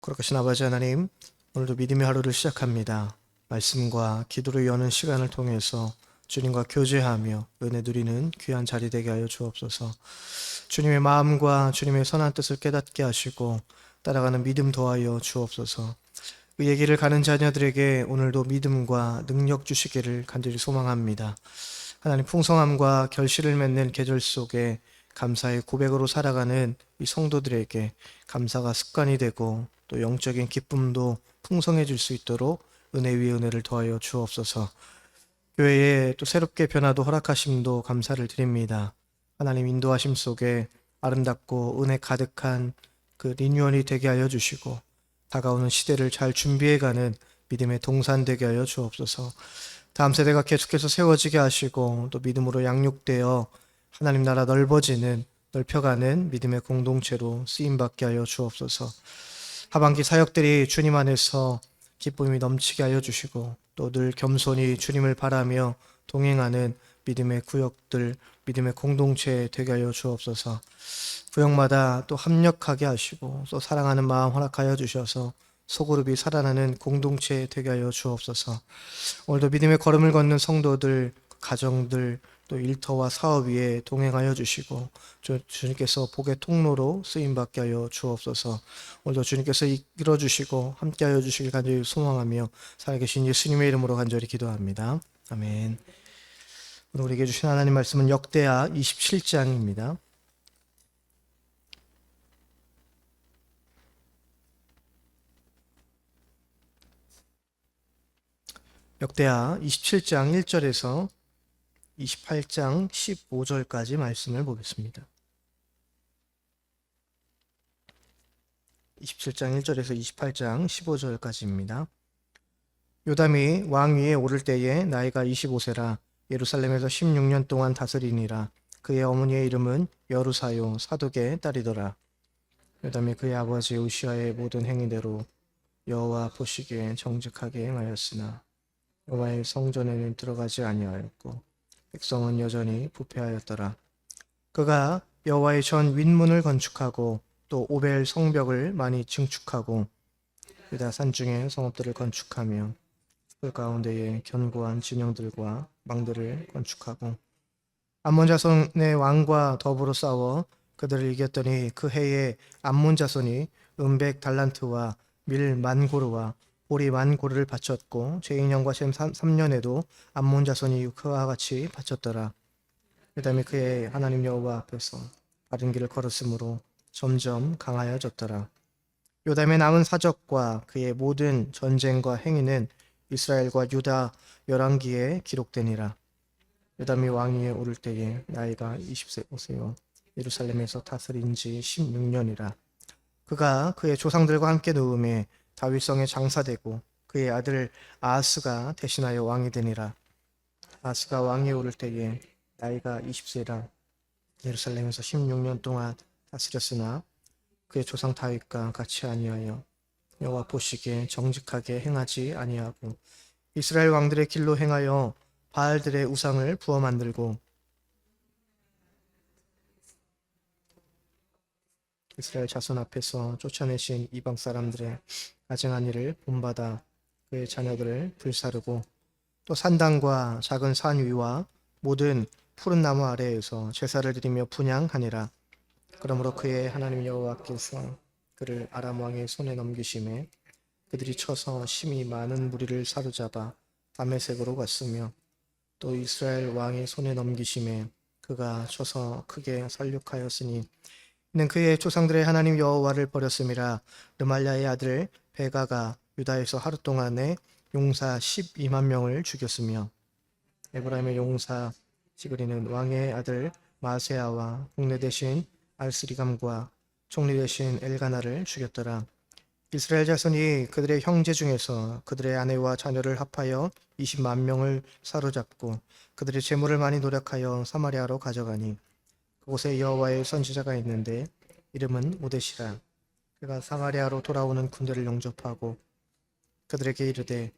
거룩하신 아버지 하나님, 오늘도 믿음의 하루를 시작합니다. 말씀과 기도로 여는 시간을 통해서 주님과 교제하며 은혜 누리는 귀한 자리 되게 하여 주옵소서. 주님의 마음과 주님의 선한 뜻을 깨닫게 하시고 따라가는 믿음 더하여 주옵소서. 의의 길을 가는 자녀들에게 오늘도 믿음과 능력 주시기를 간절히 소망합니다. 하나님 풍성함과 결실을 맺는 계절 속에 감사의 고백으로 살아가는 이 성도들에게 감사가 습관이 되고 또 영적인 기쁨도 풍성해질 수 있도록 은혜 위에 은혜를 더하여 주옵소서. 교회에 또 새롭게 변화도 허락하심도 감사를 드립니다. 하나님 인도하심 속에 아름답고 은혜 가득한 그 리뉴얼이 되게 하여 주시고 다가오는 시대를 잘 준비해가는 믿음의 동산 되게 하여 주옵소서. 다음 세대가 계속해서 세워지게 하시고 또 믿음으로 양육되어 하나님 나라 넓어지는 넓혀가는 믿음의 공동체로 쓰임 받게 하여 주옵소서. 하반기 사역들이 주님 안에서 기쁨이 넘치게 하여 주시고 또 늘 겸손히 주님을 바라며 동행하는 믿음의 구역들, 믿음의 공동체 되게 하여 주옵소서. 구역마다 또 합력하게 하시고 또 사랑하는 마음 허락하여 주셔서 소그룹이 살아나는 공동체 되게 하여 주옵소서. 오늘도 믿음의 걸음을 걷는 성도들, 가정들, 또 일터와 사업 위에 동행하여 주시고 주, 주님께서 복의 통로로 쓰임 받게 하여 주옵소서. 오늘도 주님께서 이끌어 주시고 함께 하여 주시길 간절히 소망하며 살아계신 예수님의 이름으로 간절히 기도합니다. 아멘. 오늘 우리에게 주신 하나님 말씀은 역대하 27장입니다. 역대하 27장 1절에서 28장 15절까지 말씀을 보겠습니다. 27장 1절에서 28장 15절까지입니다. 요담이 왕위에 오를 때에 나이가 25세라 예루살렘에서 16년 동안 다스리니라 그의 어머니의 이름은 여루사요 사독의 딸이더라. 요담이 그의 아버지 우시아의 모든 행위대로 여호와 보시기에 정직하게 행하였으나 여호와의 성전에는 들어가지 아니하였고 백성은 여전히 부패하였더라. 그가 여호와의 전 윗문을 건축하고 또 오벨 성벽을 많이 증축하고 유다 산 중에 성읍들을 건축하며 그 가운데에 견고한 진영들과 망들을 건축하고 암몬 자손의 왕과 더불어 싸워 그들을 이겼더니 그 해에 암몬 자손이 은백 달란트와 밀 만고르와 오리 만고르를 바쳤고 제2년과 제3년에도 암몬 자손이 그와 같이 바쳤더라. 그 다음에 그의 하나님 여호와 앞에서 바른 길을 걸었으므로 점점 강하여졌더라. 요담의 남은 사적과 그의 모든 전쟁과 행위는 이스라엘과 유다 열왕기에 기록되니라. 요담이 왕위에 오를 때에 나이가 20세 오세요. 예루살렘에서 다스린 지 16년이라. 그가 그의 조상들과 함께 누움에 다윗성에 장사되고 그의 아들 아하스가 대신하여 왕이 되니라. 아하스가 왕위에 오를 때에 나이가 20세라 예루살렘에서 16년 동안 다스렸으나 그의 조상 다윗과 같이 아니하여 여호와 보시기에 정직하게 행하지 아니하고 이스라엘 왕들의 길로 행하여 바알들의 우상을 부어 만들고 이스라엘 자손 앞에서 쫓아내신 이방 사람들의 가증한 일을 본받아 그의 자녀들을 불사르고 또 산당과 작은 산 위와 모든 푸른 나무 아래에서 제사를 드리며 분양하니라. 그러므로 그의 하나님 여호와께서 그를 아람 왕의 손에 넘기심에 그들이 쳐서 심히 많은 무리를 사로잡아 다메색으로 갔으며 또 이스라엘 왕의 손에 넘기심에 그가 쳐서 크게 살육하였으니 이 는 그의 조상들의 하나님 여호와를 버렸음이라 르말야의 아들 베가가 유다에서 하루 동안에 용사 12만 명을 죽였으며 에브라임의 용사 시그리는 왕의 아들 마세아와 국내 대신 알스리감과 총리 대신 엘가나를 죽였더라. 이스라엘 자손이 그들의 형제 중에서 그들의 아내와 자녀를 합하여 20만 명을 사로잡고 그들의 재물을 많이 노력하여 사마리아로 가져가니 그곳에 여호와의 선지자가 있는데 이름은 오데시라. 그가 사마리아로 돌아오는 군대를 영접하고 그들에게 이르되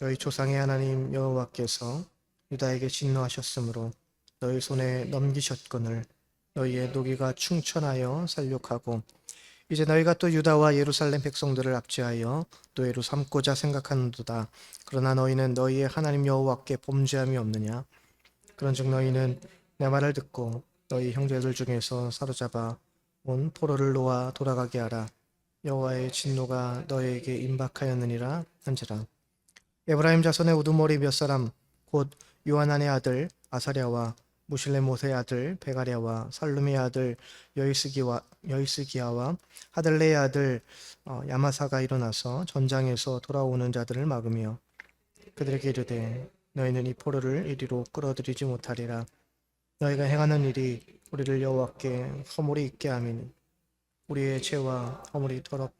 너희 조상의 하나님 여호와께서 유다에게 진노하셨으므로 너희 손에 넘기셨거늘 너희의 노기가 충천하여 살육하고 이제 너희가 또 유다와 예루살렘 백성들을 압제하여 노예로 삼고자 생각하는도다. 그러나 너희는 너희의 하나님 여호와께 범죄함이 없느냐? 그런즉 너희는 내 말을 듣고 너희 형제들 중에서 사로잡아 온 포로를 놓아 돌아가게 하라. 여호와의 진노가 너희에게 임박하였느니라 한지라. 에브라임 자손의 우두머리 몇 사람 곧 요하난의 아들 아사랴와 무실레못의 아들 베가랴와 살룸의 아들 여이스기와 여이스기야와 하들레의 아들 어, 야마사가 일어나서 전장에서 돌아오는 자들을 막으며 그들에게 이르되 너희는 이 포로를 이리로 끌어들이지 못하리라 너희가 행하는 일이 우리를 여호와께 허물이 있게 함이니 우리의 죄와 허물이 더럽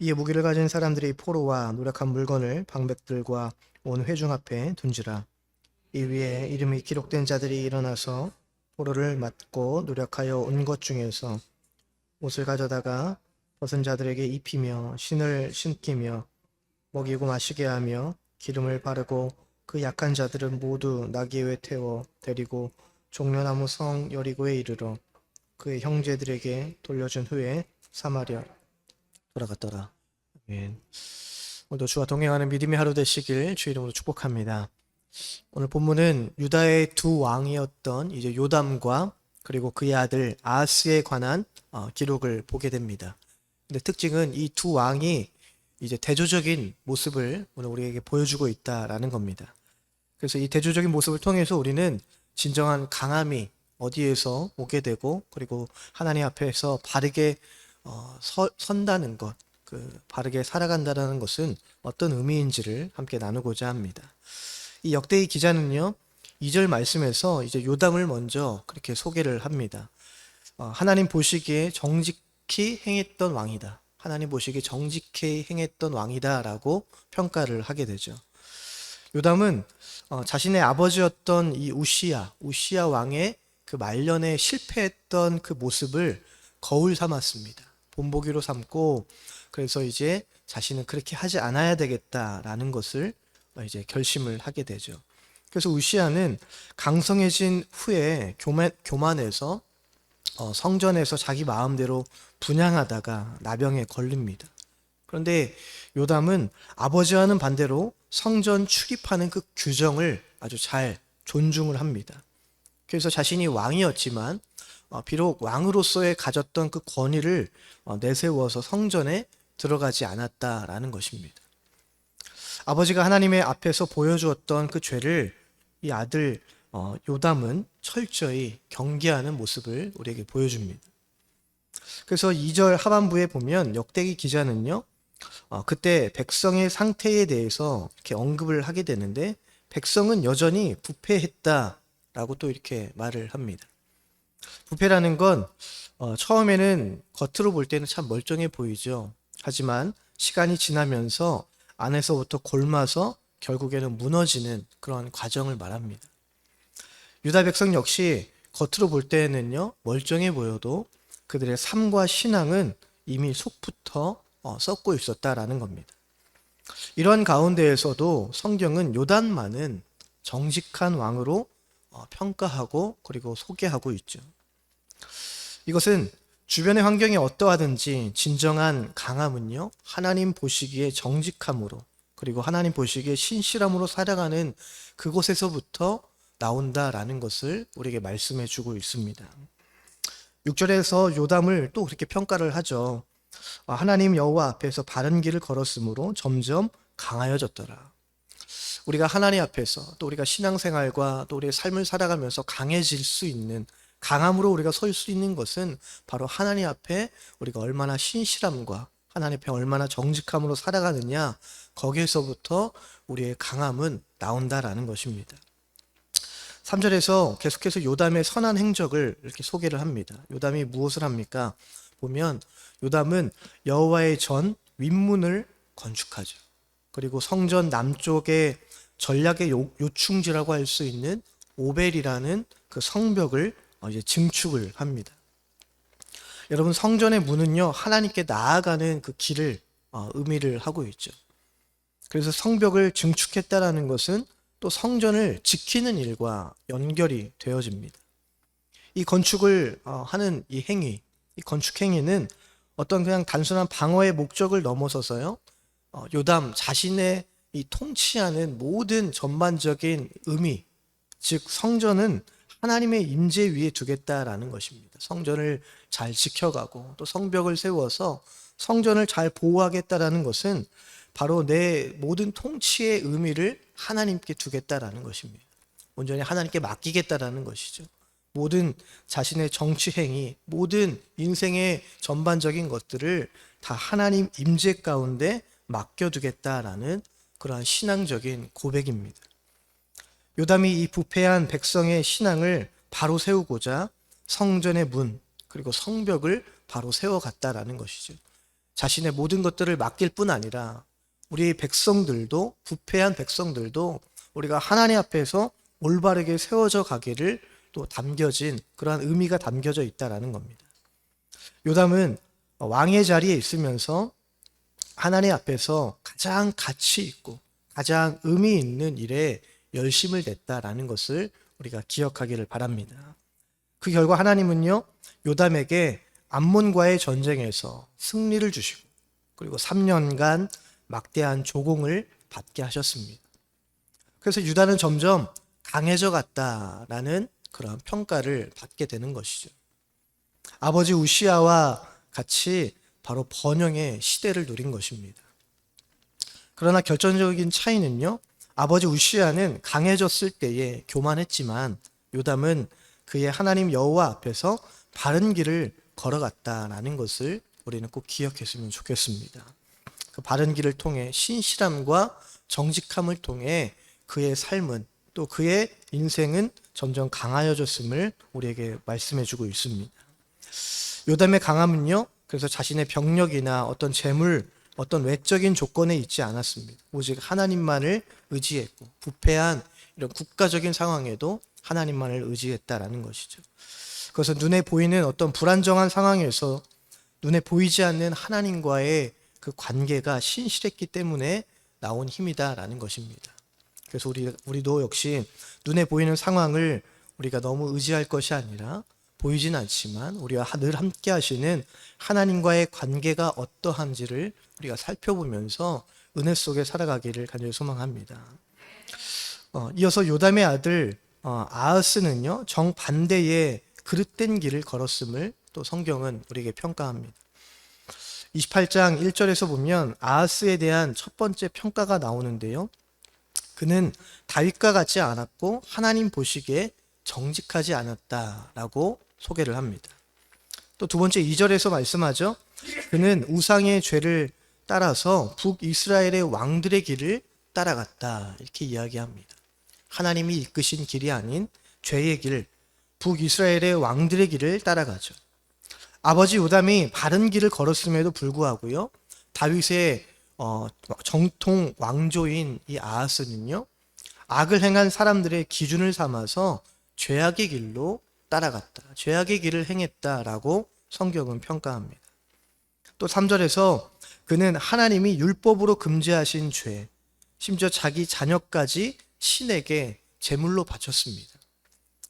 이에 무기를 가진 사람들이 포로와 노력한 물건을 방백들과 온 회중 앞에 둔지라. 이 위에 이름이 기록된 자들이 일어나서 포로를 맞고 노력하여 온 것 중에서 옷을 가져다가 벗은 자들에게 입히며 신을 신기며 먹이고 마시게 하며 기름을 바르고 그 약한 자들은 모두 나귀에 태워 데리고 종려나무 성 여리고에 이르러 그의 형제들에게 돌려준 후에 사마리아 돌아갔더라. 오늘도 주와 동행하는 믿음의 하루 되시길 주 이름으로 축복합니다. 오늘 본문은 유다의 두 왕이었던 이제 요담과 그리고 그의 아들 아스에 관한 어, 기록을 보게 됩니다. 근데 특징은 이 두 왕이 이제 대조적인 모습을 오늘 우리에게 보여주고 있다라는 겁니다. 그래서 이 대조적인 모습을 통해서 우리는 진정한 강함이 어디에서 오게 되고 그리고 하나님 앞에서 바르게 어, 서, 선다는 것, 그 바르게 살아간다는 것은 어떤 의미인지를 함께 나누고자 합니다. 이 역대의 기자는요, 2절 말씀에서 이제 요담을 먼저 그렇게 소개를 합니다. 어, 하나님 보시기에 정직히 행했던 왕이다. 하나님 보시기에 정직히 행했던 왕이다라고 평가를 하게 되죠. 요담은 어, 자신의 아버지였던 이 우시야, 우시야 왕의 그 말년에 실패했던 그 모습을 거울 삼았습니다. 본보기로 삼고 그래서 이제 자신은 그렇게 하지 않아야 되겠다라는 것을 이제 결심을 하게 되죠. 그래서 우시아는 강성해진 후에 교만, 교만해서 어, 성전에서 자기 마음대로 분양하다가 나병에 걸립니다. 그런데 요담은 아버지와는 반대로 성전 출입하는 그 규정을 아주 잘 존중을 합니다. 그래서 자신이 왕이었지만 어, 비록 왕으로서의 가졌던 그 권위를 어, 내세워서 성전에 들어가지 않았다라는 것입니다. 아버지가 하나님의 앞에서 보여주었던 그 죄를 이 아들 어, 요담은 철저히 경계하는 모습을 우리에게 보여줍니다. 그래서 2절 하반부에 보면 역대기 기자는요, 그때 백성의 상태에 대해서 이렇게 언급을 하게 되는데, 백성은 여전히 부패했다라고 또 이렇게 말을 합니다. 부패라는 건 어, 처음에는 겉으로 볼 때는 참 멀쩡해 보이죠. 하지만 시간이 지나면서 안에서부터 골마서 결국에는 무너지는 그런 과정을 말합니다. 유다 백성 역시 겉으로 볼 때는요 멀쩡해 보여도 그들의 삶과 신앙은 이미 속부터 어, 썩고 있었다라는 겁니다. 이런 가운데에서도 성경은 요단만은 정직한 왕으로 어, 평가하고 그리고 소개하고 있죠. 이것은 주변의 환경이 어떠하든지 진정한 강함은요, 하나님 보시기에 정직함으로, 그리고 하나님 보시기에 신실함으로 살아가는 그곳에서부터 나온다라는 것을 우리에게 말씀해 주고 있습니다. 6절에서 요담을 또 그렇게 평가를 하죠. 아, 하나님 여호와 앞에서 바른 길을 걸었으므로 점점 강하여졌더라. 우리가 하나님 앞에서 또 우리가 신앙생활과 또 우리의 삶을 살아가면서 강해질 수 있는 강함으로 우리가 설 수 있는 것은 바로 하나님 앞에 우리가 얼마나 신실함과 하나님 앞에 얼마나 정직함으로 살아가느냐 거기에서부터 우리의 강함은 나온다라는 것입니다. 3절에서 계속해서 요담의 선한 행적을 이렇게 소개를 합니다. 요담이 무엇을 합니까? 보면 요담은 여호와의 전 윗문을 건축하죠. 그리고 성전 남쪽에 전략의 요, 요충지라고 할 수 있는 오벨이라는 그 성벽을 어, 이제 증축을 합니다. 여러분 성전의 문은요 하나님께 나아가는 그 길을 어, 의미를 하고 있죠. 그래서 성벽을 증축했다라는 것은 또 성전을 지키는 일과 연결이 되어집니다. 이 건축을 어, 하는 이 행위, 이 건축 행위는 어떤 그냥 단순한 방어의 목적을 넘어서서요. 어, 요담 자신의 이 통치하는 모든 전반적인 의미, 즉 성전은 하나님의 임재 위에 두겠다라는 것입니다. 성전을 잘 지켜가고 또 성벽을 세워서 성전을 잘 보호하겠다라는 것은 바로 내 모든 통치의 의미를 하나님께 두겠다라는 것입니다. 온전히 하나님께 맡기겠다라는 것이죠. 모든 자신의 정치 행위, 모든 인생의 전반적인 것들을 다 하나님 임재 가운데 맡겨두겠다라는 그러한 신앙적인 고백입니다. 요담이 이 부패한 백성의 신앙을 바로 세우고자 성전의 문 그리고 성벽을 바로 세워갔다라는 것이죠. 자신의 모든 것들을 맡길 뿐 아니라 우리 백성들도 부패한 백성들도 우리가 하나님 앞에서 올바르게 세워져 가기를 또 담겨진 그러한 의미가 담겨져 있다라는 겁니다. 요담은 왕의 자리에 있으면서 하나님 앞에서 가장 가치 있고 가장 의미 있는 일에 열심을 냈다라는 것을 우리가 기억하기를 바랍니다. 그 결과 하나님은요, 요담에게 암몬과의 전쟁에서 승리를 주시고, 그리고 3년간 막대한 조공을 받게 하셨습니다. 그래서 유다는 점점 강해져 갔다라는 그런 평가를 받게 되는 것이죠. 아버지 우시아와 같이 바로 번영의 시대를 누린 것입니다. 그러나 결정적인 차이는요, 아버지 우시아는 강해졌을 때에 교만했지만 요담은 그의 하나님 여호와 앞에서 바른 길을 걸어갔다라는 것을 우리는 꼭 기억했으면 좋겠습니다. 그 바른 길을 통해 신실함과 정직함을 통해 그의 삶은 또 그의 인생은 점점 강하여졌음을 우리에게 말씀해 주고 있습니다. 요담의 강함은요, 그래서 자신의 병력이나 어떤 재물, 어떤 외적인 조건에 있지 않았습니다. 오직 하나님만을 의지했고, 부패한 이런 국가적인 상황에도 하나님만을 의지했다라는 것이죠. 그래서 눈에 보이는 어떤 불안정한 상황에서 눈에 보이지 않는 하나님과의 그 관계가 신실했기 때문에 나온 힘이다라는 것입니다. 그래서 우리 우리도 역시 눈에 보이는 상황을 우리가 너무 의지할 것이 아니라 보이진 않지만 우리와 늘 함께 하시는 하나님과의 관계가 어떠한지를 우리가 살펴보면서 은혜 속에 살아가기를 간절히 소망합니다. 어, 이어서 요담의 아들 어, 아하스는요 정반대의 그릇된 길을 걸었음을 또 성경은 우리에게 평가합니다. 28장 1절에서 보면 아하스에 대한 첫 번째 평가가 나오는데요. 그는 다윗과 같지 않았고 하나님 보시기에 정직하지 않았다라고 소개를 합니다. 또 두 번째 2절에서 말씀하죠. 그는 우상의 죄를 따라서 북이스라엘의 왕들의 길을 따라갔다. 이렇게 이야기합니다. 하나님이 이끄신 길이 아닌 죄의 길, 북이스라엘의 왕들의 길을 따라가죠. 아버지 요담이 바른 길을 걸었음에도 불구하고요. 다윗의 어, 정통 왕조인 이 아하스는요. 악을 행한 사람들의 기준을 삼아서 죄악의 길로 따라갔다. 죄악의 길을 행했다라고 성경은 평가합니다. 또 3절에서 그는 하나님이 율법으로 금지하신 죄, 심지어 자기 자녀까지 신에게 제물로 바쳤습니다.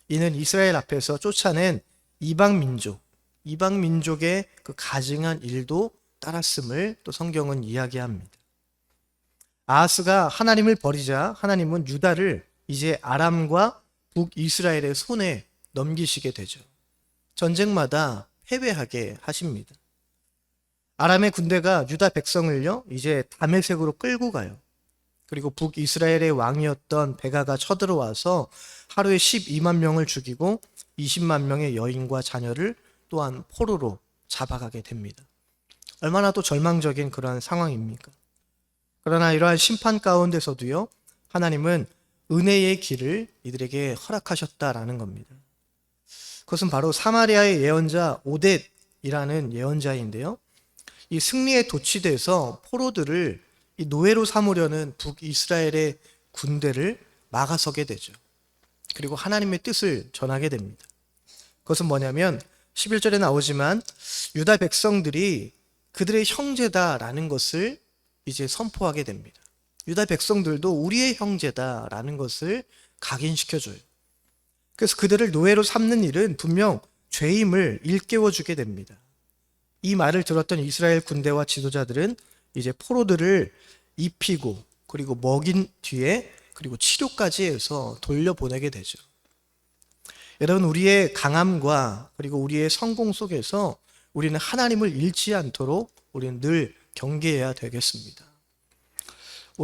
이는 이스라엘 앞에서 쫓아낸 이방 민족, 이방 민족의 그 가증한 일도 따랐음을 또 성경은 이야기합니다. 아하스가 하나님을 버리자 하나님은 유다를 이제 아람과 북이스라엘의 손에 넘기시게 되죠. 전쟁마다 패배하게 하십니다. 아람의 군대가 유다 백성을요, 이제 다메색으로 끌고 가요. 그리고 북이스라엘의 왕이었던 베가가 쳐들어와서 하루에 12만 명을 죽이고 20만 명의 여인과 자녀를 또한 포로로 잡아가게 됩니다. 얼마나 또 절망적인 그러한 상황입니까? 그러나 이러한 심판 가운데서도요, 하나님은 은혜의 길을 이들에게 허락하셨다라는 겁니다. 그것은 바로 사마리아의 예언자 오뎃이라는 예언자인데요. 이 승리에 도취돼서 포로들을 이 노예로 삼으려는 북이스라엘의 군대를 막아서게 되죠. 그리고 하나님의 뜻을 전하게 됩니다. 그것은 뭐냐면 11절에 나오지만 유다 백성들이 그들의 형제다라는 것을 이제 선포하게 됩니다. 유다 백성들도 우리의 형제다라는 것을 각인시켜줘요. 그래서 그들을 노예로 삼는 일은 분명 죄임을 일깨워주게 됩니다. 이 말을 들었던 이스라엘 군대와 지도자들은 이제 포로들을 입히고 그리고 먹인 뒤에 그리고 치료까지 해서 돌려보내게 되죠. 여러분 우리의 강함과 그리고 우리의 성공 속에서 우리는 하나님을 잃지 않도록 우리는 늘 경계해야 되겠습니다.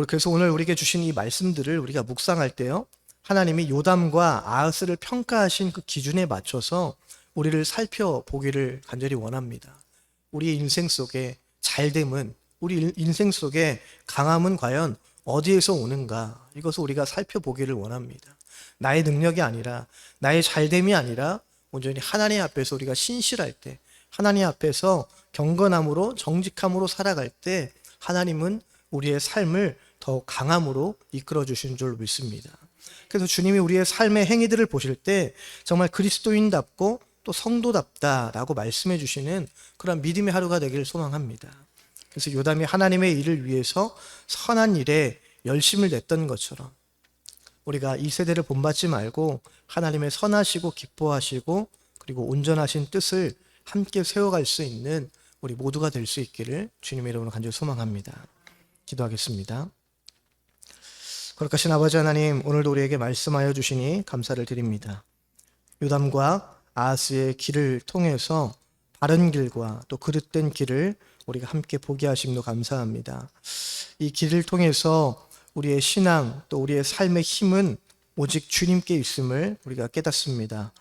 그래서 오늘 우리에게 주신 이 말씀들을 우리가 묵상할 때요. 하나님이 요담과 아하스를 평가하신 그 기준에 맞춰서 우리를 살펴보기를 간절히 원합니다. 우리의 인생 속에 잘됨은 우리 인- 인생 속에 강함은 과연 어디에서 오는가 이것을 우리가 살펴보기를 원합니다. 나의 능력이 아니라 나의 잘됨이 아니라 온전히 하나님 앞에서 우리가 신실할 때 하나님 앞에서 경건함으로 정직함으로 살아갈 때 하나님은 우리의 삶을 더 강함으로 이끌어 주시는 줄 믿습니다. 그래서 주님이 우리의 삶의 행위들을 보실 때 정말 그리스도인답고 또 성도답다라고 말씀해 주시는 그런 믿음의 하루가 되기를 소망합니다. 그래서 요담이 하나님의 일을 위해서 선한 일에 열심을 냈던 것처럼 우리가 이 세대를 본받지 말고 하나님의 선하시고 기뻐하시고 그리고 온전하신 뜻을 함께 세워갈 수 있는 우리 모두가 될 수 있기를 주님의 이름으로 간절히 소망합니다. 기도하겠습니다. 거룩하신 아버지 하나님 오늘도 우리에게 말씀하여 주시니 감사를 드립니다. 요담과 아하스의 길을 통해서 바른 길과 또 그릇된 길을 우리가 함께 보게 하심도 감사합니다. 이 길을 통해서 우리의 신앙 또 우리의 삶의 힘은 오직 주님께 있음을 우리가 깨닫습니다.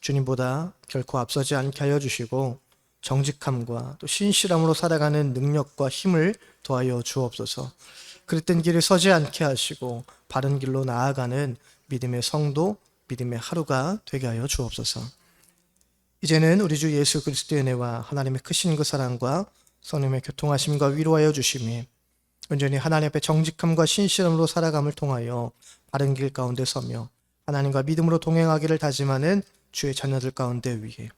주님보다 결코 앞서지 않게 하여 주시고 정직함과 또 신실함으로 살아가는 능력과 힘을 더하여 주옵소서. 그릇된 길에 서지 않게 하시고 바른 길로 나아가는 믿음의 성도, 믿음의 하루가 되게 하여 주옵소서. 이제는 우리 주 예수 그리스도의 은혜와 하나님의 크신 그 사랑과 성령의 교통하심과 위로하여 주심이 온전히 하나님 앞에 정직함과 신실함으로 살아감을 통하여 바른 길 가운데 서며 하나님과 믿음으로 동행하기를 다짐하는 주의 자녀들 가운데 위에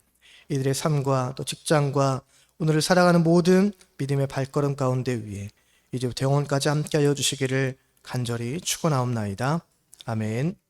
이들의 삶과 또 직장과 오늘을 살아가는 모든 믿음의 발걸음 가운데 위에 이제부터 영원까지 함께하여 주시기를 간절히 축원하옵나이다. 아멘.